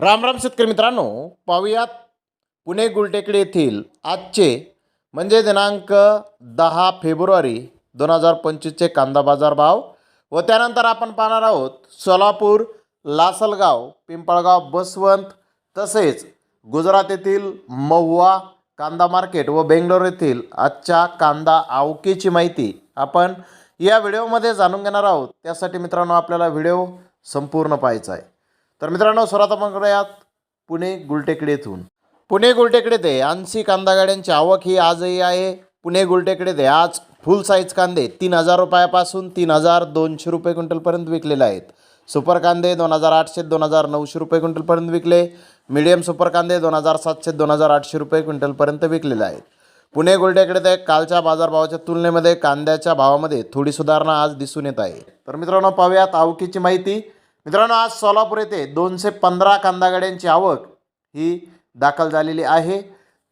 रामराम शेतकरी मित्रांनो पाहूयात पुणे गुलटेकडी येथील आजचे म्हणजे दिनांक दहा फेब्रुवारी दोन हजार पंचवीसचे कांदा बाजार भाव व त्यानंतर आपण पाहणार आहोत सोलापूर लासलगाव पिंपळगाव बसवंत तसेच गुजरात येथील महुआ कांदा मार्केट व बेंगलोर येथील आजच्या कांदा आवकेची माहिती आपण या व्हिडिओमध्ये जाणून घेणार आहोत. त्यासाठी मित्रांनो आपल्याला व्हिडिओ संपूर्ण पाहायचा आहे. तर मित्रांनो सर्वात आपण करूयात पुणे गुलटेकडे पुणे गुलटेकडे ते ऐंशी कांदा गाड्यांची आवक ही आजही आहे. पुणे गुलटेकडे ते आज फुल साईज कांदे तीन हजार रुपयापासून तीन हजार दोनशे रुपये क्विंटलपर्यंत विकलेले आहेत. सुपर कांदे दोन हजार आठशे दोन हजार नऊशे रुपये क्विंटलपर्यंत विकले. मीडियम सुपर कांदे दोन हजार सातशे दोन हजार आठशे रुपये क्विंटलपर्यंत विकलेले आहेत. पुणे गुलटेकडे ते कालच्या बाजारभावाच्या तुलनेमध्ये कांद्याच्या भावामध्ये थोडी सुधारणा आज दिसून येत आहे. तर मित्रांनो पाहूयात आवकीची माहिती. मित्रांनो आज सोलापूर येथे दोनशे पंधरा कांदागाड्यांची आवक ही दाखल झालेली आहे.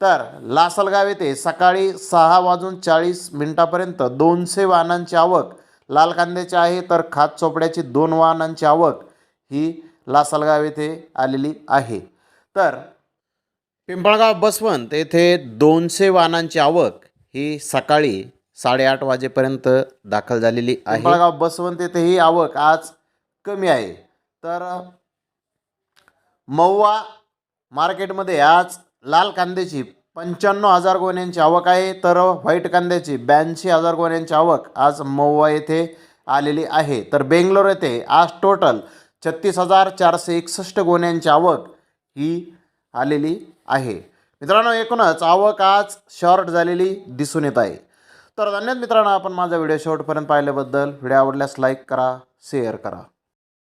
तर लासलगाव येथे सकाळी सहा वाजून चाळीस मिनिटापर्यंत दोनशे वाहनांची आवक लाल कांद्याची आहे. तर खात चोपड्याची दोन वाहनांची आवक ही लासलगाव येथे आलेली आहे. तर पिंपळगाव बसवंत येथे दोनशे वाहनांची आवक ही सकाळी साडेआठ वाजेपर्यंत दाखल झालेली आहे. पिंपळगाव बसवंत येथे ही आवक आज कमी आहे. तर मऊवा मार्केटमध्ये आज लाल कांद्याची पंच्याण्णव हजार गोण्यांची आवक आहे. तर व्हाईट कांद्याची ब्याऐंशी हजार गोण्यांची आवक आज महुवा येथे आलेली आहे. तर बेंगलोर येथे आज टोटल छत्तीस हजार चारशे एकसष्ट गोण्यांची आवक ही आलेली आहे. मित्रांनो एकूणच आवक आज शॉर्ट झालेली दिसून येत आहे. तर धन्यवाद मित्रांनो आपण माझा व्हिडिओ शेवटपर्यंत पाहिल्याबद्दल. व्हिडिओ आवडल्यास लाईक करा शेअर करा.